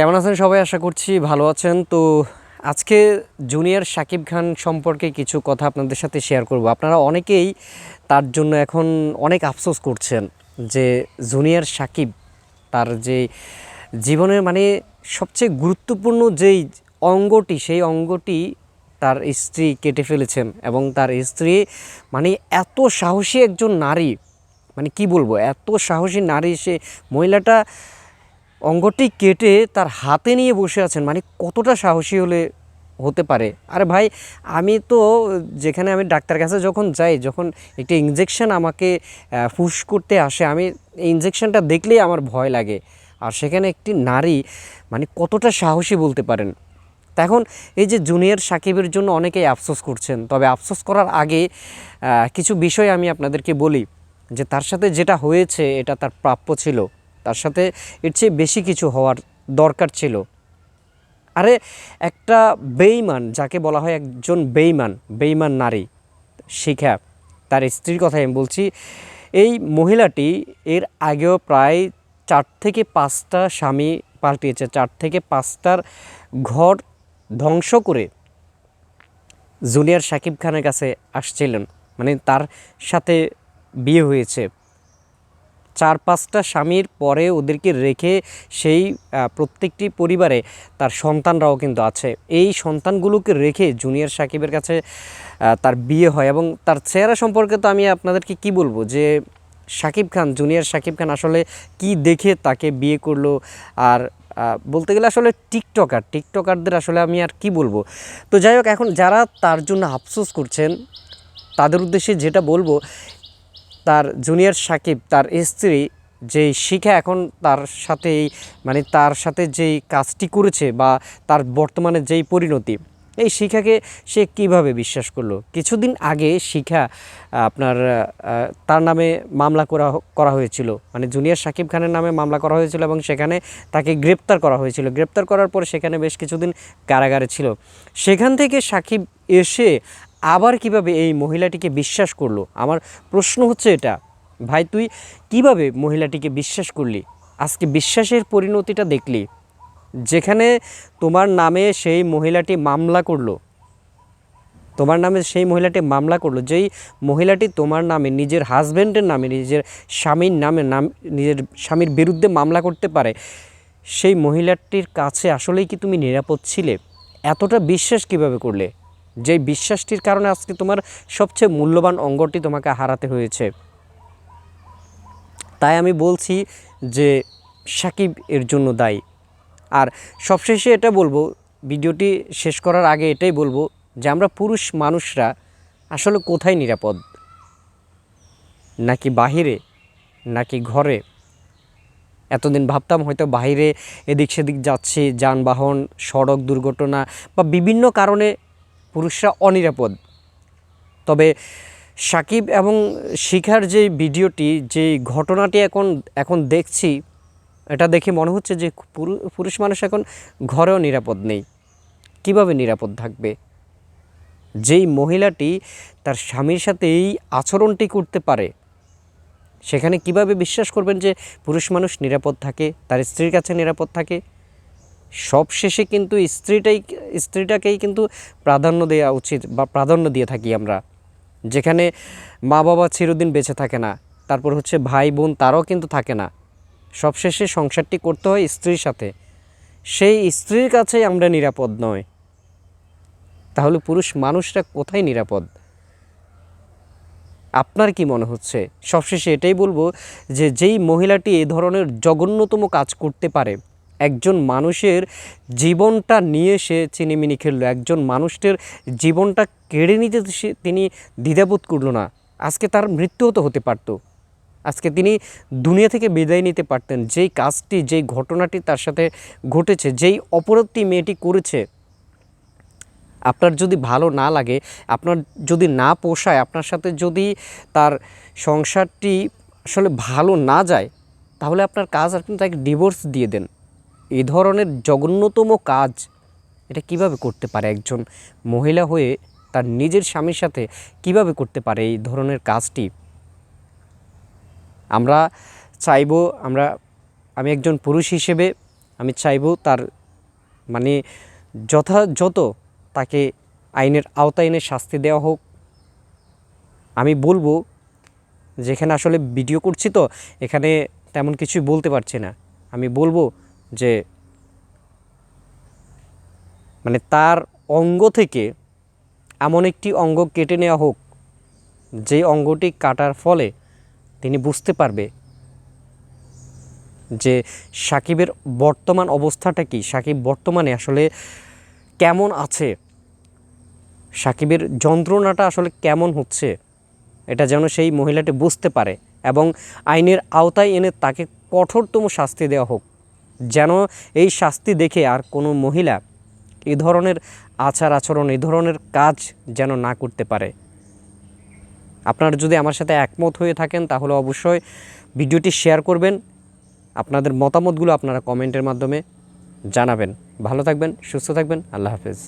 কেমন আছেন সবাই? আশা করছি ভালো আছেন। তো আজকে জুনিয়র সাকিব খান সম্পর্কে কিছু কথা আপনাদের সাথে শেয়ার করব। আপনারা অনেকেই তার জন্য এখন অনেক আফসোস করছেন যে জুনিয়র সাকিব তার যে জীবনের মানে সবচেয়ে গুরুত্বপূর্ণ যেই অঙ্গটি, সেই অঙ্গটি তার স্ত্রী কেটে ফেলেছেন এবং তার স্ত্রী মানে এত সাহসী একজন নারী মানে কি বলব? এত সাহসী নারী সে মহিলাটা অঙ্গটি কেটে তার হাতে নিয়ে বসে আছেন মানে কতটা সাহসী হলে হতে পারে? আরে ভাই, আমি তো যেখানে আমি ডাক্তার কাছে যখন যাই, যখন একটি ইঞ্জেকশন আমাকে ফুস করতে আসে, আমি ইঞ্জেকশনটা দেখলেই আমার ভয় লাগে। আর সেখানে একটি নারী মানে কতটা সাহসী বলতে পারেন। এখন এই যে জুনিয়র সাকিবের জন্য অনেকেই আফসোস করছেন, তবে আফসোস করার আগে কিছু বিষয় আমি আপনাদেরকে বলি, যে তার সাথে যেটা হয়েছে, এটা তার প্রাপ্য ছিল। তার সাথে এর চেয়ে বেশি কিছু হওয়ার দরকার ছিল। আরে, একটা বেইমান যাকে বলা হয় একজন বেইমান বেইমান নারী, শিখা, তার স্ত্রীর কথা আমি বলছি, এই মহিলাটি এর আগেও প্রায় চার থেকে পাঁচটা স্বামী পাল্টিয়েছে, চার থেকে পাঁচটার ঘর ধ্বংস করে জুনিয়র সাকিব খানের কাছে আসছিলেন। মানে তার সাথে বিয়ে হয়েছে। চার পাঁচটা স্বামীর পরে ওদেরকে রেখে সেই প্রত্যেকটি পরিবারে তার সন্তানরাও কিন্তু আছে। এই সন্তানগুলোকে রেখে জুনিয়র সাকিবের কাছে তার বিয়ে হয় এবং তার চেহারা সম্পর্কে তো আমি আপনাদেরকে কি বলব যে, সাকিব খান, জুনিয়র সাকিব খান আসলে কি দেখে তাকে বিয়ে করল আর বলতে গেলে আসলে টিকটকার। টিকটকারদের আসলে আমি আর কি বলব? তো যাই হোক, এখন যারা তার জন্য আফসোস করছেন, তাদের উদ্দেশ্যে যেটা বলব তার জুনিয়র সাকিব, তার স্ত্রী যেই শিখা এখন তার সাথে মানে তার সাথে যেই কাজটি করেছে বা তার বর্তমানে যেই পরিণতি, এই শিখাকে সে কীভাবে বিশ্বাস করল? কিছুদিন আগে শিখা আপনার তার নামে মামলা করা করা হয়েছিল। মানে জুনিয়র সাকিব খানের নামে মামলা করা হয়েছিল এবং সেখানে তাকে গ্রেপ্তার করা হয়েছিল। গ্রেপ্তার করার পর সেখানে বেশ কিছুদিন কারাগারে ছিল। সেখান থেকে সাকিব এসে আবার কীভাবে এই মহিলাটিকে বিশ্বাস করল? আমার প্রশ্ন হচ্ছে এটা। ভাই, তুই কীভাবে মহিলাটিকে বিশ্বাস করলি? আজকে বিশ্বাসের পরিণতিটা দেখলি, যেখানে তোমার নামে সেই মহিলাটি মামলা করল। তোমার নামে সেই মহিলাটি মামলা করল, যেই মহিলাটি তোমার নামে, নিজের হাজব্যান্ডের নামে, নিজের স্বামীর নামে, নাম, নিজের স্বামীর বিরুদ্ধে মামলা করতে পারে, সেই মহিলাটির কাছে আসলেই কি তুমি নিরাপদ ছিলে? এতটা বিশ্বাস কীভাবে করলে? যেই বিশ্বাসটির কারণে আজকে তোমার সবচেয়ে মূল্যবান অঙ্গটি তোমাকে হারাতে হয়েছে। তাই আমি বলছি যে সাকিব এর জন্য দায়ী। আর সবশেষে এটা বলব, ভিডিওটি শেষ করার আগে এটাই বলব যে আমরা পুরুষ মানুষরা আসলে কোথায় নিরাপদ? নাকি বাহিরে? নাকি ঘরে? এতদিন ভাবতাম হয়তো বাইরে এদিক সেদিক যাচ্ছি, যানবাহন, সড়ক দুর্ঘটনা বা বিভিন্ন কারণে পুরুষরা অনিরাপদ। তবে সাকিব এবং শিখার যে ভিডিওটি, যে ঘটনাটি এখন এখন দেখছি, এটা দেখে মনে হচ্ছে যে পুরু- পুরুষ মানুষ এখন ঘরেও নিরাপদ নেই। কীভাবে নিরাপদ থাকবে? যেই মহিলাটি তার স্বামীর সাথে এই আচরণটি করতে পারে, সেখানে কীভাবে বিশ্বাস করবেন যে পুরুষ মানুষ নিরাপদ থাকে, তার স্ত্রীর কাছে নিরাপদ থাকে? সব শেষে কিন্তু স্ত্রীটাই, স্ত্রীটাকেই কিন্তু প্রাধান্য দেওয়া উচিত বা প্রাধান্য দিয়ে থাকি আমরা। যেখানে মা বাবা চিরদিন বেঁচে থাকে না, তারপর হচ্ছে ভাই বোন তারাও কিন্তু থাকে না। সবশেষে সংসারটি করতে হয় স্ত্রীর সাথে। সেই স্ত্রীর কাছেই আমরা নিরাপদ নয় তাহলে পুরুষ মানুষরা কোথায় নিরাপদ? আপনার কি মনে হচ্ছে? সবশেষে এটাই বলব যে, যেই মহিলাটি এ ধরনের জঘন্যতম কাজ করতে পারে একজন মানুষের জীবনটা নিয়ে সে চিনিমিনি খেললো। একজন মানুষের জীবনটা কেড়ে নিতে সে তিনি দ্বিধাবোধ করল না। আজকে তার মৃত্যু তো হতে পারতো। আজকে তিনি দুনিয়া থেকে বিদায় নিতে পারতেন। যেই কাজটি, যেই ঘটনাটি তার সাথে ঘটেছে, যেই অপরাধটি মেয়েটি করেছে, আপনার যদি ভালো না লাগে, আপনার যদি না পোষায়, আপনার সাথে যদি তার সংসারটি আসলে ভালো না যায়, তাহলে আপনার কাজ আপনি তাকে ডিভোর্স দিয়ে দেন। এই ধরনের জঘন্যতম কাজ এটা কীভাবে করতে পারে একজন মহিলা হয়ে তার নিজের স্বামীর সাথে কীভাবে করতে পারে এই ধরনের কাজটি? আমরা চাইব, আমরা, আমি একজন পুরুষ হিসেবে আমি চাইব তার মানে যথাযথ তাকে আইনের আওতায় এনে শাস্তি দেওয়া হোক। আমি বলব, যেখানে আসলে ভিডিও করছি তো, এখানে তেমন কিছুই বলতে পারছি না। আমি বলব যে মানে তার অঙ্গ থেকে এমন একটি অঙ্গ কেটে নেওয়া হোক, যে অঙ্গটি কাটার ফলে তিনি বুঝতে পারবে যে সাকিবের বর্তমান অবস্থাটা কি। সাকিব বর্তমানে আসলে কেমন আছে? সাকিবের যন্ত্রণাটা আসলে কেমন হচ্ছে? এটা যেন সেই মহিলাটি বুঝতে পারে এবং আইনের আওতায় এনে তাকে কঠোরতম শাস্তি দেওয়া হোক। যেন এই শাস্তি দেখে আর কোনো মহিলা এই ধরনের আচার আচরণ এই ধরনের কাজ যেন না করতে পারে। আপনারা যদি আমার সাথে একমত হয়ে থাকেন, তাহলে অবশ্যই ভিডিওটি শেয়ার করবেন। আপনাদের মতামতগুলো আপনারা কমেন্টের মাধ্যমে জানাবেন। ভালো থাকবেন, সুস্থ থাকবেন। আল্লাহ হাফেজ।